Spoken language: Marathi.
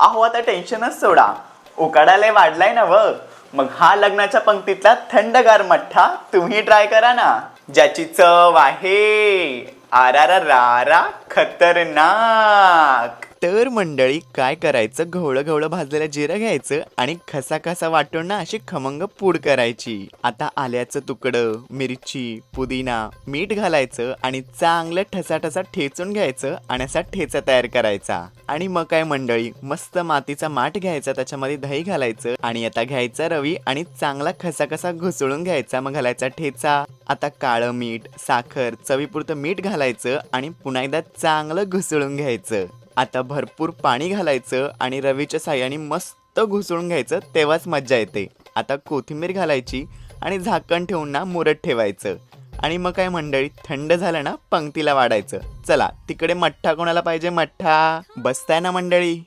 अहो आता टेन्शनच सोडा. उकाडालय वाढलाय ना व मग हा लग्नाच्या पंक्तीतला थंडगार मठ्ठा तुम्ही ट्राय करा ना. ज्याची चव आहे आरारा रारा खतरनाक. मंडळी काय करायचं? घवळं घवळं भाजलेलं जिरं घ्यायचं आणि खसा खसा वाटून ना अशी खमंग पूड करायची. आता आल्याचं तुकडं मिरची पुदिना मीठ घालायचं आणि चांगलं ठसा ठसा ठेचून घ्यायचं आणि असा ठेचा तयार करायचा. आणि मग काय मंडळी? मस्त मातीचा माठ घ्यायचा त्याच्यामध्ये दही घालायचं आणि आता घ्यायचा रवी आणि चांगला खसा खसा घुसळून घ्यायचा. मग घालायचा ठेचा आता काळं मीठ साखर चवीपुरतं मीठ घालायचं आणि पुन्हा एकदा चांगलं घुसळून घ्यायचं. आता भरपूर पाणी घालायचं आणि रवीच्या साह्याने मस्त घुसळून घ्यायचं तेव्हाच मज्जा येते. आता कोथिंबीर घालायची आणि झाकण ठेवून ना मुरत ठेवायचं. आणि मग काय मंडळी थंड झालं ना पंक्तीला वाढायचं. चला तिकडे मठ्ठा कोणाला पाहिजे? मठ्ठा? बसताय ना मंडळी?